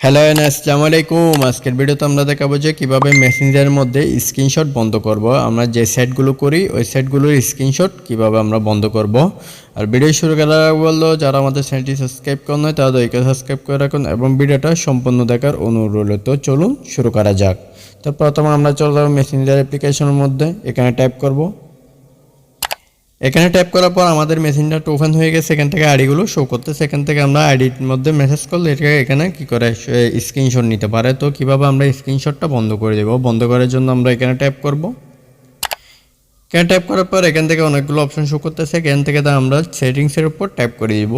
Hello N আসসালামু আলাইকুম। আজকের ভিডিওতে আমরা দেখাবো যে কীভাবে মেসেঞ্জারের মধ্যে স্ক্রিনশট বন্ধ করব। আমরা যে সাইটগুলো করি, ওই সাইটগুলোর স্ক্রিনশট কীভাবে আমরা বন্ধ করব। আর ভিডিও শুরু করার বলল যারা আমাদের চ্যানেলটি সাবস্ক্রাইব করেন নয় তারা দয়কে সাবস্ক্রাইব করে রাখুন এবং ভিডিওটা সম্পূর্ণ দেখার অনুরোধ। তো চলুন শুরু করা যাক। তো প্রথমে আমরা চলে যাব মেসেঞ্জার অ্যাপ্লিকেশনের মধ্যে। এখানে টাইপ করব এখানে ট্যাপ করার পর আমাদের মেশিনটা ওপেন হয়ে গেছে, এখান থেকে আইডিগুলো শো করতে সেখান থেকে আমরা আইডির মধ্যে মেসেজ করলে এটাকে এখানে কি করে স্ক্রিনশট নিতে পারে। তো কীভাবে আমরা স্ক্রিনশটটা বন্ধ করে দেবো? বন্ধ করার জন্য আমরা এখানে ট্যাপ করব। এখানে ট্যাপ করার পর এখান থেকে অনেকগুলো অপশন শো করতেছে, এখান থেকে আমরা সেটিংসের উপর ট্যাপ করে দিব।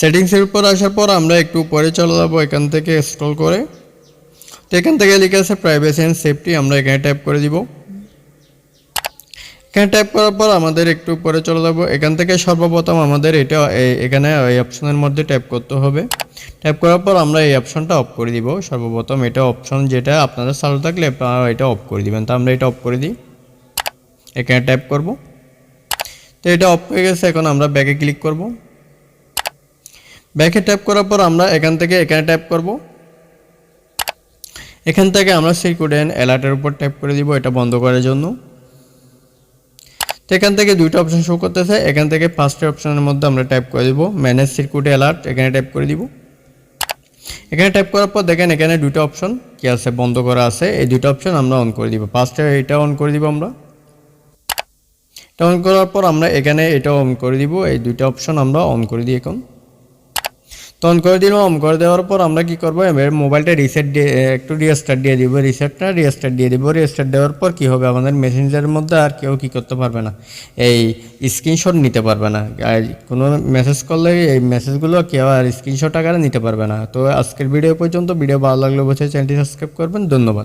সেটিংসের উপর আসার পর আমরা একটু পরে চলে যাব, এখান থেকে স্ক্রল করে। তো এখান থেকে লিখে আছে প্রাইভেসি অ্যান্ড সেফটি আমরা এখানে ট্যাপ করে দিব। এখানে টাইপ করার পর আমাদের একটু পরে চলে যাব। এখান থেকে সর্বপ্রথম আমাদের এটা এখানে এই অপশনের মধ্যে ট্যাপ করতে হবে। ট্যাপ করার পর আমরা এই অপশনটা অফ করে দিব। সর্বপ্রথম এটা অপশন যেটা আপনাদের চালু থাকলে আপনারা এটা অফ করে দিবেন। তো আমরা এটা অফ করে দিই। এখানে ট্যাপ করব। তো এটা অফ হয়ে গেছে। এখন আমরা ব্যাকে ক্লিক করব। ব্যাকে ট্যাপ করার পর আমরা এখান থেকে এখানে ট্যাপ করব। এখান থেকে আমরা সিকিউরিটি অ্যালার্টের উপর ট্যাপ করে দিব। এটা বন্ধ করার জন্য। তো এখান থেকে দুইটা অপশন শো করতেছে। এখান থেকে ফার্স্টের অপশনের মধ্যে আমরা টাইপ করে দিব ম্যানেজ সিরকুট অ্যালার্ট এখানে টাইপ করে দিব। এখানে টাইপ করার পর দেখেন এখানে দুটো অপশন কি আছে, বন্ধ করা আছে। এই দুটো অপশন আমরা অন করে দিব। ফার্স্টে এটা অন করে দিব আমরা। এটা অন করার পর আমরা এখানে এটা অন করে দিব। এই দুইটা অপশন আমরা অন করে দিই এখন। অন করে দিলাম অন করে দেওয়ার পর আমরা কি করব? এবার মোবাইলটা রিসেট দিয়ে, একটু রিস্টার্ট দিয়ে দিব রিসেটটা রিস্টার্ট দিয়ে দিব। রিস্টার্ট দেওয়ার পর কি হবে? আমাদের মেসেঞ্জারের মধ্যে আর কেউ কি করতে পারবে না। এই স্ক্রিনশট নিতে পারবে না। কোনো মেসেজ করলে এই মেসেজগুলো কেউ আর স্ক্রিনশট আকারে নিতে পারবে না। তো আজকের ভিডিও পর্যন্ত। ভিডিও ভালো লাগলে অবশ্যই চ্যানেলটি সাবস্ক্রাইব করবেন। ধন্যবাদ।